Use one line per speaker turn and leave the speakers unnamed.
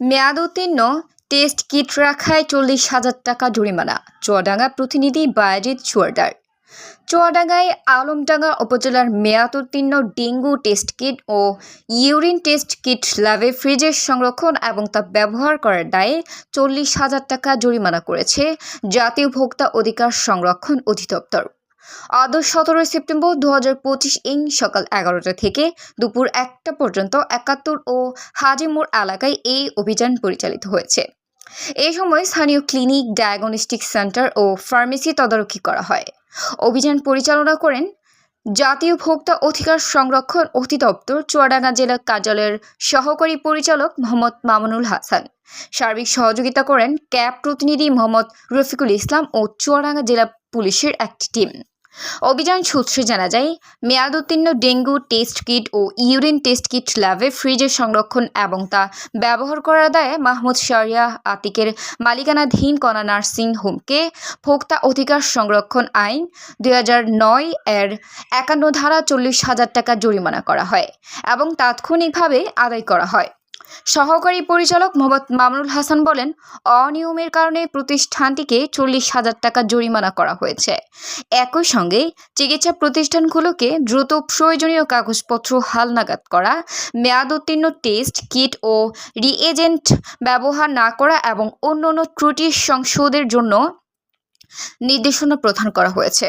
মেয়াদ উত্তীর্ণ test kit রাখায় চল্লিশ হাজার টাকা জরিমানা, চুয়াডাঙ্গা প্রতিনিধি বায়াজিৎ চুয়াডার। চুয়াডাঙ্গায় আলমডাঙ্গা উপজেলার মেয়াদ উত্তীর্ণ ডেঙ্গু টেস্ট কিট ও ইউরিন টেস্ট কিট ল্যাবে ফ্রিজের সংরক্ষণ এবং তা ব্যবহার করার দায়ে চল্লিশ হাজার টাকা জরিমানা করেছে জাতীয় ভোক্তা অধিকার সংরক্ষণ অধিদপ্তর। আজ সতেরোই সেপ্টেম্বর দু হাজার পঁচিশ ইং সকাল এগারোটা থেকে দুপুর একটা পর্যন্ত একাত্তর ও হাজিমোড় এলাকায় এই অভিযান পরিচালিত হয়েছে। এই সময় স্থানীয় ক্লিনিক, ডায়াগনস্টিক সেন্টার ও ফার্মেসি তদারকি করা হয়। অভিযান পরিচালনা করেন জাতীয় ভোক্তা অধিকার সংরক্ষণ অধিদপ্তর, চুয়াডাঙ্গা জেলা কার্যালয়ের সহকারী পরিচালক মোহাম্মদ মামুনুল হাসান। সার্বিক সহযোগিতা করেন ক্যাব প্রতিনিধি মোহাম্মদ রফিকুল ইসলাম ও চুয়াডাঙ্গা জেলা পুলিশের একটি টিম। অভিযান সূত্রে জানা যায়, মেয়াদ উত্তীর্ণ ডেঙ্গু টেস্ট কিট ও ইউরিন টেস্ট কিট ল্যাবে ফ্রিজে সংরক্ষণ এবং তা ব্যবহার করার দায়ে মাহমুদ শারিয়া আতিকের মালিকানাধীন কণা নার্সিং হোমকে ভোক্তা অধিকার সংরক্ষণ আইন দুই এর একান্ন ধারা চল্লিশ হাজার টাকা জরিমানা করা হয় এবং তাৎক্ষণিকভাবে আদায় করা হয়। সহকারী পরিচালক মোহাম্মদ মামুনুল হাসান বলেন, অনিয়মের কারণে প্রতিষ্ঠানটিকে চল্লিশ হাজার টাকা জরিমানা করা হয়েছে। একই সঙ্গে চিকিৎসা প্রতিষ্ঠানগুলোকে দ্রুত প্রয়োজনীয় কাগজপত্র হালনাগাদ করা, মেয়াদ উত্তীর্ণ টেস্ট কিট ও রিএজেন্ট ব্যবহার না করা এবং অন্যান্য ত্রুটি সংশোধের জন্য নির্দেশনা প্রদান করা হয়েছে।